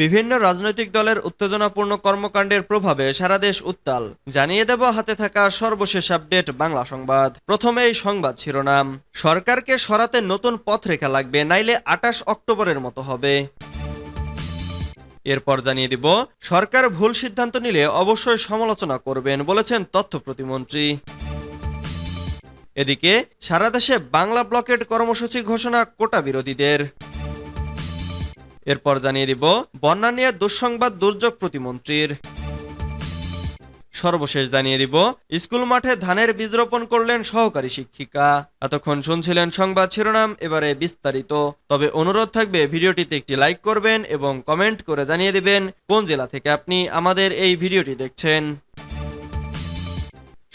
বিভিন্ন রাজনৈতিক দলের উত্তেজনাপূর্ণ কর্মকাণ্ডের প্রভাবে সারা দেশ উত্তাল। জানিয়ে দেব হাতে থাকা সর্বশেষ আপডেট বাংলা সংবাদ। প্রথমে এই সংবাদ শিরোনাম। সরকারকে সরাতে নতুন পথরেখা লাগবে, নাইলে আটাশ অক্টোবরের মতো হবে। এরপর জানিয়ে দিব, সরকার ভুল সিদ্ধান্ত নিলে অবশ্যই সমালোচনা করবেন বলেছেন তথ্য প্রতিমন্ত্রী। এদিকে, সারা দেশে বাংলা ব্লকেট কর্মসূচি ঘোষণা কোটা বিরোধীদের। এরপর জানিয়ে দিব, বন্যা নিয়ে দুঃসংবাদ দুর্যোগ প্রতিমন্ত্রীর। সর্বশেষ জানিয়ে দিব, স্কুল মাঠে ধানের বীজ রোপণ করলেন সহকারী শিক্ষিকা। এতক্ষণ শুনছিলেন সংবাদ শিরোনাম, এবারে বিস্তারিত। তবে অনুরোধ থাকবে, ভিডিওটিতে একটি লাইক করবেন এবং কমেন্ট করে জানিয়ে দিবেন, কোন জেলা থেকে আপনি আমাদের এই ভিডিওটি দেখছেন।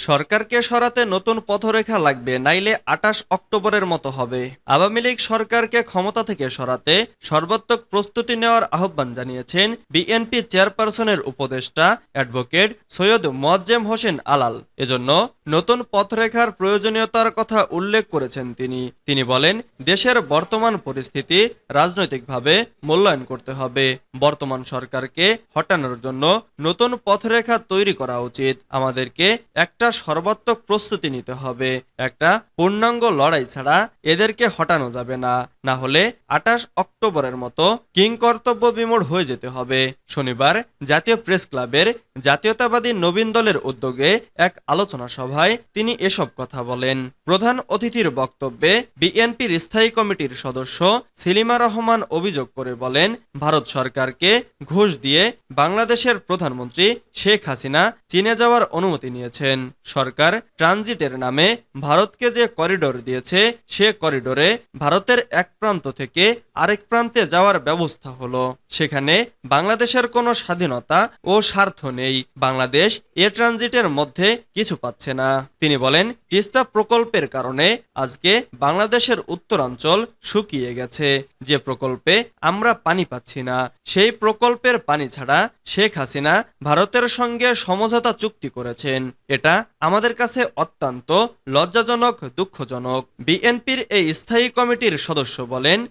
সরকারকে সরাতে নতুন পথরেখা লাগবে, নাইলে আটাশ অক্টোবরের মতো হবে। আওয়ামী লীগ সরকারকে ক্ষমতা থেকে সরাতে সর্বাত্মক প্রস্তুতি নেওয়ার আহ্বান জানিয়েছেন বিএনপি চেয়ারপারসনের উপদেষ্টা অ্যাডভোকেট সৈয়দ মোয়াজ্জেম হোসেন আলাল। এজন্য নতুন পথরেখার প্রয়োজনীয়তার কথা উল্লেখ করেছেন তিনি। তিনি বলেন, দেশের বর্তমান পরিস্থিতি রাজনৈতিকভাবে মূল্যায়ন করতে হবে। বর্তমান সরকারকে হটানোর জন্য নতুন পথরেখা তৈরি করা উচিত। আমাদেরকে একটা সর্বাত্মক প্রস্তুতি নিতে হবে। একটা পূর্ণাঙ্গ লড়াই ছাড়া এদেরকে হটানো যাবে না। না হলে আটাশ অক্টোবরের মতো কিং কর্তব্য বিমূঢ় হয়ে যেতে হবে। শনিবার জাতীয় প্রেস ক্লাবের জাতীয়তাবাদী নবীন দলের উদ্যোগে এক আলোচনা সভায় তিনি এসব কথা বলেন। প্রধান অতিথির বক্তব্যে বিএনপির স্থায়ী কমিটির সদস্য সিলিমা রহমান অভিযোগ করে বলেন, ভারত সরকারকে ঘুষ দিয়ে বাংলাদেশের প্রধানমন্ত্রী শেখ হাসিনা চীনে যাওয়ার অনুমতি নিয়েছেন। সরকার ট্রানজিটের নামে ভারতকে যে করিডোর দিয়েছে, সে করিডোরে ভারতের এক প্রান্ত থেকে আরেক প্রান্তে যাওয়ার ব্যবস্থা হলো। সেখানে বাংলাদেশের কোনো স্বাধীনতা ও স্বার্থ নেই। বাংলাদেশ এ ট্রানজিটের মধ্যে কিছু পাচ্ছে না। তিনি বলেন, তিস্তা প্রকল্পের কারণে আজকে বাংলাদেশের উত্তরাঞ্চল শুকিয়ে গেছে। যে প্রকল্পে আমরা পানি পাচ্ছি না, সেই প্রকল্পের পানি ছাড়া শেখ হাসিনা ভারতের সঙ্গে সমঝোতা চুক্তি করেছেন। এটা আমাদের কাছে অত্যন্ত লজ্জাজনক, দুঃখজনক। বিএনপির এই স্থায়ী কমিটির সদস্য বলেন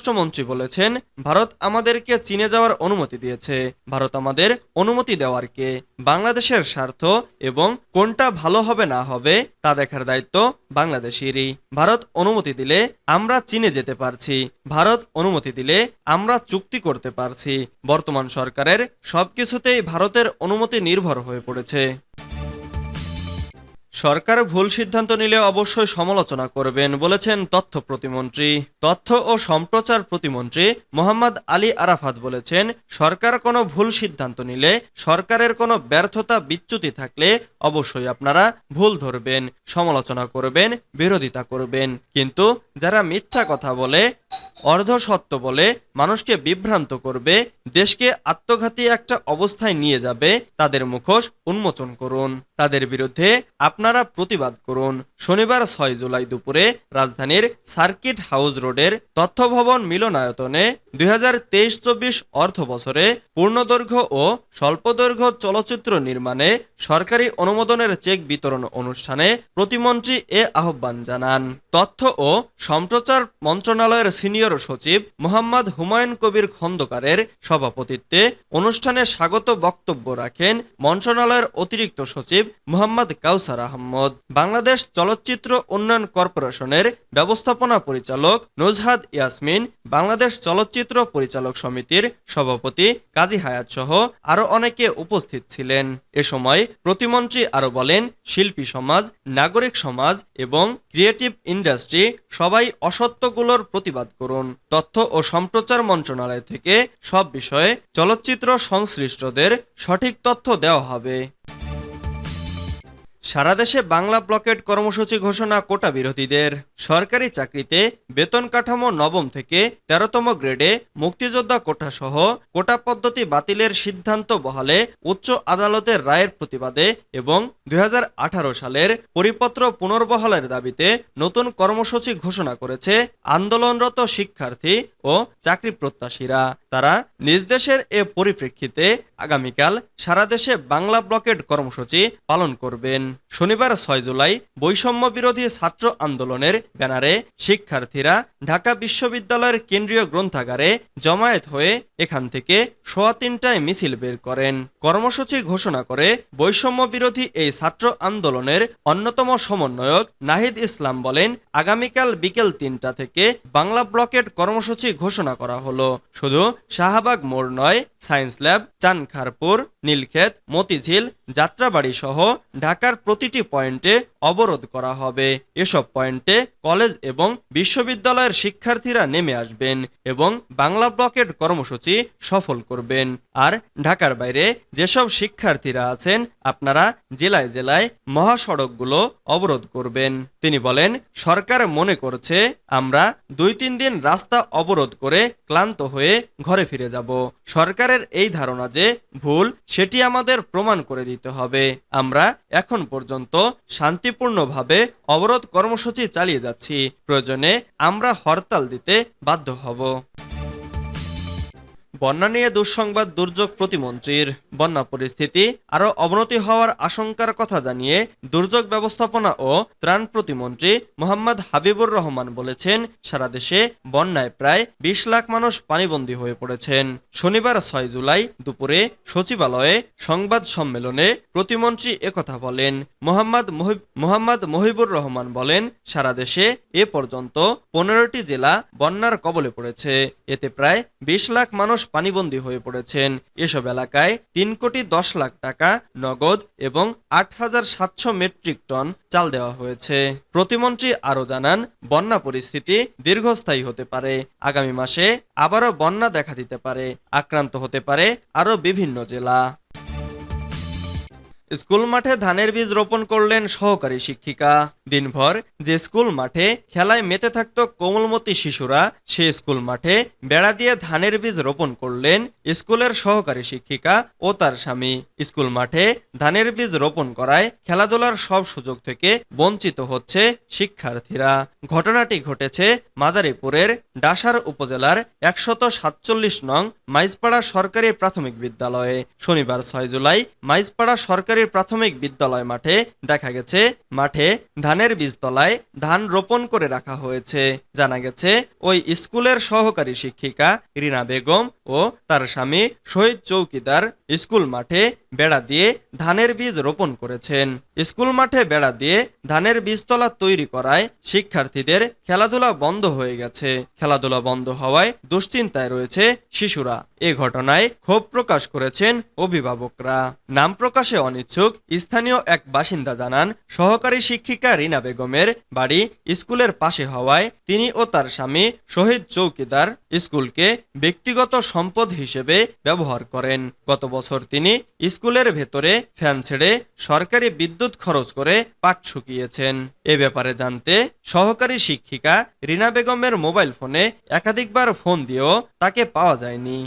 পররাষ্ট্রমন্ত্রী বলেছেন, ভারত আমাদেরকে চীনে যাওয়ার অনুমতি দিয়েছে। ভারত আমাদের অনুমতি দেওয়ার কে? বাংলাদেশের স্বার্থ এবং কোনটা ভালো হবে না হবে, তা দেখার দায়িত্ব বাংলাদেশেরই। ভারত অনুমতি দিলে আমরা চীনে যেতে পারছি। ভারত অনুমতি দিলে আমরা চুক্তি করতে পারছি। বর্তমান সরকারের সবকিছুতেই ভারতের অনুমতি নির্ভর হয়ে পড়েছে। সরকার ভুল সিদ্ধান্ত নিলে অবশ্যই সমালোচনা করবেন, বলেছেন তথ্য প্রতিমন্ত্রী। তথ্য ও সম্প্রচার প্রতিমন্ত্রী মোহাম্মদ আলী আরাফাত বলেছেন, সরকার কোনো ভুল সিদ্ধান্ত নিলে, সরকারের কোনো ব্যর্থতা বিচ্যুতি থাকলে অবশ্যই আপনারা ভুল ধরবেন, সমালোচনা করবেন, বিরোধিতা করবেন। কিন্তু যারা মিথ্যা কথা বলে অর্ধ সত্য বলে মানুষকে বিভ্রান্ত করবে, দেশকে আত্মঘাতী একটা অবস্থায় নিয়ে যাবে, তাদের মুখোশ উন্মোচন করুন। তাদের বিরুদ্ধে আপনারা প্রতিবাদ করুন। শনিবার ছয় জুলাই দুপুরে রাজধানীর সার্কিট হাউস রোডের তথ্যভবন মিলনায়তনে দুই হাজার তেইশ চব্বিশ অর্থ বছরে পূর্ণদৈর্ঘ্য ও স্বল্পদৈর্ঘ্য চলচ্চিত্র নির্মাণে সরকারি অনুমোদনের চেক বিতরণ অনুষ্ঠানে প্রতিমন্ত্রী এ আহ্বান জানান। তথ্য ও সম্প্রচার মন্ত্রণালয়ের সিনিয়র সচিব মোহাম্মদ হুমায়ুন কবির খন্দকারের সভাপতিত্বে অনুষ্ঠানে স্বাগত বক্তব্য রাখেন মন্ত্রণালয়ের অতিরিক্ত সচিব মোহাম্মদ কাউসার আহমদ। বাংলাদেশ চলচ্চিত্র উন্নয়ন কর্পোরেশনের ব্যবস্থাপনা পরিচালক নুজহাদ ইয়াসমিন, বাংলাদেশ চলচ্চিত্র পরিচালক সমিতির সভাপতি কাজী হায়াত সহ আরও অনেকে উপস্থিত ছিলেন। এ সময় প্রতিমন্ত্রী আরও বলেন, শিল্পী সমাজ, নাগরিক সমাজ এবং ক্রিয়েটিভ ইন্ডাস্ট্রি সবাই অসত্যগুলোর প্রতিবাদ করুন। তথ্য ও সম্প্রচার মন্ত্রণালয় থেকে সব বিষয়ে চলচ্চিত্র সংশ্লিষ্টদের সঠিক তথ্য দেওয়া হবে। সারা দেশে বাংলা ব্লকেট কর্মসূচি ঘোষণা কোটা বিরোধীদের। সরকারি চাকরিতে বেতন কাঠামো নবম থেকে তেরোতম গ্রেডে মুক্তিযোদ্ধা কোটা সহ কোটা পদ্ধতি বাতিলের সিদ্ধান্ত বহালে উচ্চ আদালতের রায়ের প্রতিবাদে এবং দু হাজার আঠারো সালের পরিপত্র পুনর্বহালের দাবিতে নতুন কর্মসূচি ঘোষণা করেছে আন্দোলনরত শিক্ষার্থী ও চাকরি প্রত্যাশীরা। তারা নিজ দেশের এ পরিপ্রেক্ষিতে আগামীকাল সারা দেশে বাংলা ব্লকেট কর্মসূচি পালন করবেন। শনিবার ছয় জুলাই বৈষম্য বিরোধী ছাত্র আন্দোলনের ব্যানারে শিক্ষার্থীরা ঢাকা বিশ্ববিদ্যালয়ের কেন্দ্রীয় গ্রন্থাগারে জমায়েত হয়ে এখান থেকে সোয়া তিনটায় মিছিল বের করেন। কর্মসূচি ঘোষণা করে বৈষম্য বিরোধী এই ছাত্র আন্দোলনের অন্যতম সমন্বয়ক নাহিদ ইসলাম বলেন, আগামীকাল বিকেল তিনটা থেকে বাংলা ব্লকেট কর্মসূচি ঘোষণা করা হলো। শুধু শাহবাগ মোড় নয় সায়েন্স ল্যাব চানখারপুর নীলক্ষেত মতিঝিল যাত্রাবাড়ি সহ ঢাকার প্রতিটি পয়েন্টে অবরোধ করা হবে। এসব পয়েন্টে কলেজ এবং বিশ্ববিদ্যালয়ের শিক্ষার্থীরা নেমে আসবেন এবং বাংলা ব্লকেট কর্মসূচি সফল করবেন। আর ঢাকার বাইরে যেসব শিক্ষার্থীরা আছেন, আপনারা জেলায় জেলায় মহাসড়কগুলো অবরোধ করবেন। তিনি বলেন, সরকার মনে করছে, আমরা দুই তিন দিন রাস্তা অবরোধ করে ক্লান্ত হয়ে ঘরে ফিরে যাব। সরকারের এই ধারণা যে ভুল, সেটি আমাদের প্রমাণ করে দিতে হবে। আমরা এখন পর্যন্ত শান্তিপূর্ণভাবে অবরোধ কর্মসূচি চালিয়ে যাচ্ছি। প্রয়োজনে আমরা হরতাল দিতে বাধ্য হব। বন্যা নিয়ে দুঃসংবাদ, দুর্যোগ প্রতিমন্ত্রীর বন্যা পরিস্থিতি আরও অবনতি হওয়ার আশঙ্কার কথা জানিয়ে দুর্যোগ ব্যবস্থাপনা ও ত্রাণ প্রতিমন্ত্রী মোহাম্মদ হাবিবুর রহমান বলেছেন, সারা দেশে বন্যায় প্রায় বিশ লাখ মানুষ পানিবন্দী হয়ে পড়েছেন। শনিবার ছয় জুলাই দুপুরে সচিবালয়ে সংবাদ সম্মেলনে প্রতিমন্ত্রী একথা বলেন। মোহাম্মদ মোহাম্মদ মহিবুর রহমান বলেন, সারা দেশে এ পর্যন্ত পনেরোটি জেলা বন্যার কবলে পড়েছে। এতে প্রায় বিশ লাখ মানুষ পানিবন্দী হয়ে পড়েছেন। এসব এলাকায় তিন কোটি দশ লাখ টাকা নগদ এবং আট হাজার সাতশো মেট্রিক টন চাল দেওয়া হয়েছে। প্রতিমন্ত্রী আরও জানান, বন্যা পরিস্থিতি দীর্ঘস্থায়ী হতে পারে। আগামী মাসে আবারও বন্যা দেখা দিতে পারে। আক্রান্ত হতে পারে আরও বিভিন্ন জেলা। স্কুল মাঠে ধানের বীজ রোপণ করলেন সহকারী শিক্ষিকা। দিনভর যে স্কুল মাঠে খেলায় মেতে থাকত কোমলমতি শিশুরা, সে স্কুল মাঠে বেড়া দিয়ে ধানের বীজ রোপণ করলেন স্কুলের সহকারী শিক্ষিকা ও তার স্বামী। স্কুল মাঠে ধানের বীজ রোপণ করায় খেলাধুলার সব সুযোগ থেকে বঞ্চিত হচ্ছে শিক্ষার্থীরা। ঘটনাটি ঘটেছে মাদারীপুরের ডাসার উপজেলার একশত সাতচল্লিশ নং মাইজপাড়া সরকারি প্রাথমিক বিদ্যালয়ে। শনিবার ছয় জুলাই মাইজপাড়া সরকারি প্রাথমিক বিদ্যালয় মাঠে দেখা গেছে, মাঠে ধানের বীজতলায় ধান রোপণ করে রাখা হয়েছে। জানা গেছে, ওই স্কুলের সহকারী শিক্ষিকা রিনা বেগম ও তার স্বামী শহীদ চৌকিদার স্কুল মাঠে বেড়া দিয়ে ধানের বীজ রোপণ করেছেন। স্কুল মাঠে বেড়া দিয়ে ধানের বীজতলা তৈরি করায় শিক্ষার্থীদের খেলাধুলা বন্ধ হয়ে গেছে। খেলাধুলা বন্ধ হওয়ায় দুশ্চিন্তায় রয়েছে শিশুরা। এ ঘটনায় ক্ষোভ প্রকাশ করেছেন অভিভাবকরা। নাম প্রকাশে অনিচ্ছুক স্থানীয় এক বাসিন্দা জানান, সহকারী শিক্ষিকা রিনা বেগমের বাড়ি স্কুলের পাশে হওয়ায় তিনি ও তার স্বামী শহীদ চৌকিদার স্কুলকে ব্যক্তিগত সম্পদ হিসেবে ব্যবহার করেন। গত বছর তিনি স্কুলের ভেতরে ফ্যান ছেড়ে সরকারি বিদ্যুৎ খরচ করে পাঠ শুকিয়েছেন। এ ব্যাপারে জানতে সহকারী শিক্ষিকা রিনা বেগমের মোবাইল ফোনে একাধিকবার ফোন দিয়েও তাকে পাওয়া যায়নি।